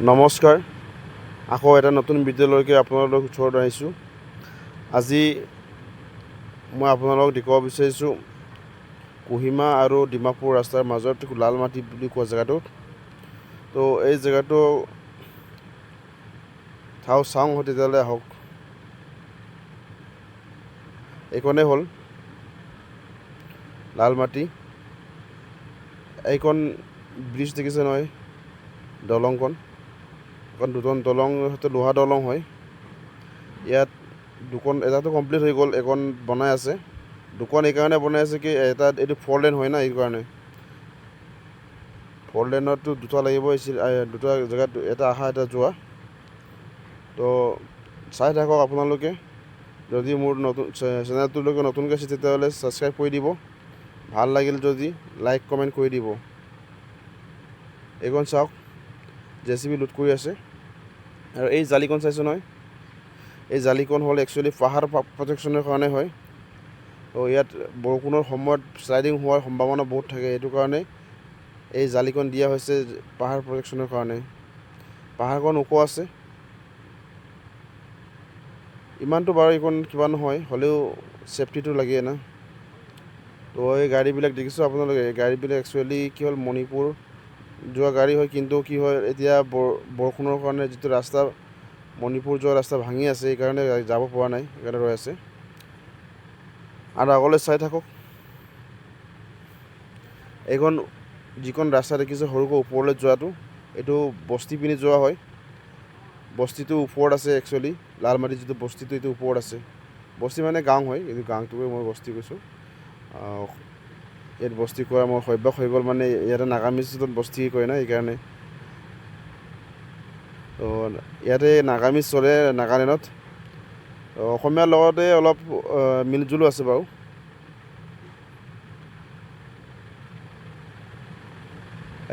নমস্কাৰ। আকৌ এটা নতুন ভিডিঅ'লৈকে আপোনালোকৰ ওচৰত আহিছোঁ আজি মই আপোনালোকক দেখুৱাব বিচাৰিছোঁ কোহিমা আৰু ডিমাপুৰ ৰাস্তাৰ মাজত লাল মাটি বুলি কোৱা জেগাটোত তো এই জেগাটো চাওঁ চাওঁ তেতিয়াহ'লে আহক। এইখনেই হ'ল লাল মাটি। এইখন ব্ৰিজ দেখিছে নহয়? দলংখন। এখন দুখন দলং সেইটো লোহা দলং হয়। ইয়াত দুখন, এটাতো কমপ্লিট হৈ গ'ল, এখন বনাই আছে। দুখন এইকাৰণে বনাই আছে কি, এটা, এইটো ফ'ৰ লেন হয় না, এইকাৰণে। ফ'ৰ লেনততো দুটা লাগিব দুটা জেগাত এটা অহা এটা যোৱা। তো চাই থাকক আপোনালোকে। যদি মোৰ নতুন চেনেলটোলৈকে নতুনকৈ আছে, তেতিয়াহ'লে ছাবস্ক্ৰাইব কৰি দিব। ভালো লাগিল যদি লাইক কমেণ্ট কৰি দিব। এইখন চাওক, জে চি বি লোড কৰি আছে। আৰু এই জালিখন চাইছোঁ নহয়। এই জালিখন হ'ল একচুৱেলি পাহাৰ প্ৰটেকশ্যনৰ কাৰণে হয়। তো ইয়াত বৰষুণৰ সময়ত শ্লাইডিং হোৱাৰ সম্ভাৱনা বহুত থাকে। সেইটো কাৰণে এই জালিখন দিয়া হৈছে পাহাৰ প্ৰটেকশ্যনৰ কাৰণে। পাহাৰখন ওখ আছে। ইমানটো বাৰু এইখন কিবা নহয় হ'লেও ছেফটিটো লাগে না। তো এই গাড়ীবিলাক দেখিছোঁ আপোনালোকে। গাড়ীবিলাক একচুৱেলি কি হ'ল মণিপুৰ যোৱা গাড়ী হয়, কিন্তু কি হয়, এতিয়া বৰ- বৰষুণৰ কাৰণে যিটো ৰাস্তা, মণিপুৰ যোৱা ৰাস্তা ভাঙি আছে সেইকাৰণে যাব পৰা নাই সেইকাৰণে ৰৈ আছে। আৰু আগলৈ চাই থাকক। এইখন যিখন ৰাস্তা দেখিছে, সৰুকৈ ওপৰলৈ যোৱাটো, এইটো বস্তি পিনি যোৱা হয়। বস্তিটো ওপৰত আছে একচুৱেলি লালমাটি যিটো বস্তিটো, এইটো ওপৰত আছে। বস্তি মানে গাঁও হয়, এইটো গাঁওটোকে মই বস্তি কৈছোঁ। ইয়াত বস্তি কৰা মোৰ সভ্যাস হৈ গ'ল মানে ইয়াতে নাগামিজত বস্তি কৰে না সেইকাৰণে। তো ইয়াতে নাগামিজ চলে নাগালেণ্ডত। অসমীয়াৰ লগতে অলপ মিলজুলো আছে বাৰু।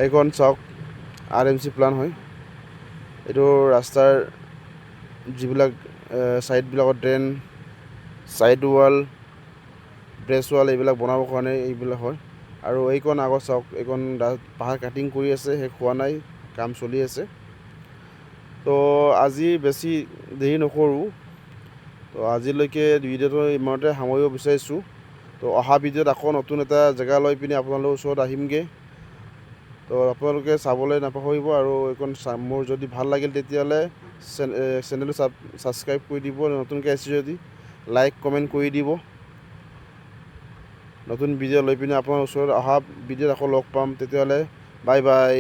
এইখন চাওক আৰ এম চি প্লান হয়। এইটো ৰাস্তাৰ যিবিলাক ছাইডবিলাকত drain side wall breast wall এইবিলাক বনাবৰ কাৰণে এইবিলাক হয়। আৰু এইখন আগত চাওক ৰা- পাহাৰ কাটিং কৰি আছে, শেষ হোৱা নাই, কাম চলি আছে। তো আজি বেছি দেৰি নকৰোঁ। তো আজিলৈকে ভিডিঅ'টো ইমানতে সামৰিব বিচাৰিছোঁ। তো অহা ভিডিঅ'ত আকৌ নতুন এটা জেগা লৈ পিনি আপোনালোকৰ ওচৰত আহিমগৈ। তো আপোনালোকে চাবলৈ নাপাহৰিব আৰু এইখন মোৰ যদি ভালো লাগিল তেতিয়াহ'লে চেনেলটো ছাব ছাবস্ক্ৰাইব কৰি দিব, নতুনকৈ আহিছে যদি, লাইক, কমেণ্ট কৰি দিব। নতুন ভিডিঅ' লৈ পিনে আপোনাৰ ওচৰত অহা ভিডিঅ'ত আকৌ লগ পাম। তেতিয়াহ'লে বাই বাই